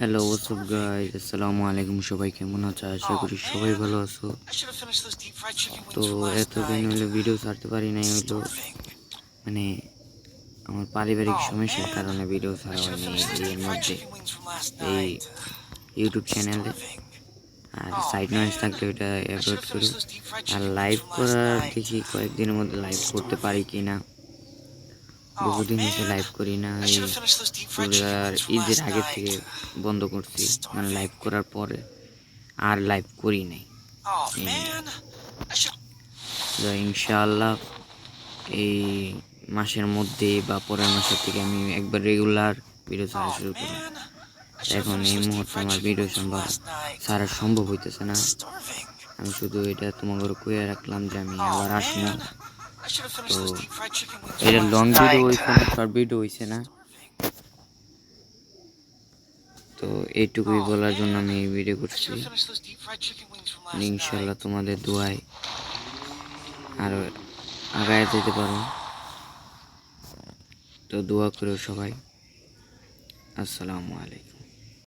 Hello WhatsApp guys আসসালামু আলাইকুম সবাই কেমন আছো? আশা করি সবাই ভালো আছো। তো এতদিন. হলো ভিডিও ছাড়তে পারি নাই হলো। মানে আমার পারিবারিক সমস্যার কারণে ভিডিও ছাড়া হয়নি fried মধ্যে। এই ইউটিউব চ্যানেলে আর সাইড নয়েজ থাকলে ওটা অ্যাভয়েড করো। আর লাইভ করার দেখি কয়েকদিনের মধ্যে লাইভ করতে পারি কি না বহুদিন হচ্ছে লাইভ করি না আর ঈদের আগে থেকে বন্ধ করছি মানে লাইভ করার পরে আর লাইভ করি নাই। Oh. তো ইনশাআল্লাহ এই মাসের মধ্যে বা পরের মাসের থেকে আমি একবার রেগুলার ভিডিও ছাড়া Oh শুরু I should have এখন এই মুহূর্তে আমার ভিডিও সম্ভব ছাড়া সম্ভব হইতেছে না। আমি শুধু এটা তোমাকে কয়ে রাখলাম যে আমি Oh আবার আসব তো এটা লং ভিডিও. হইছে না শর্ট ভিডিও হইছে না তো এইটুকুই বলার জন্য আমি এই ভিডিও করছি ইনশাল্লাহ. তোমাদের দোয়ায় আরও আগায় যেতে পারো তো দোয়া করো সবাই আসসালামু আলাইকুম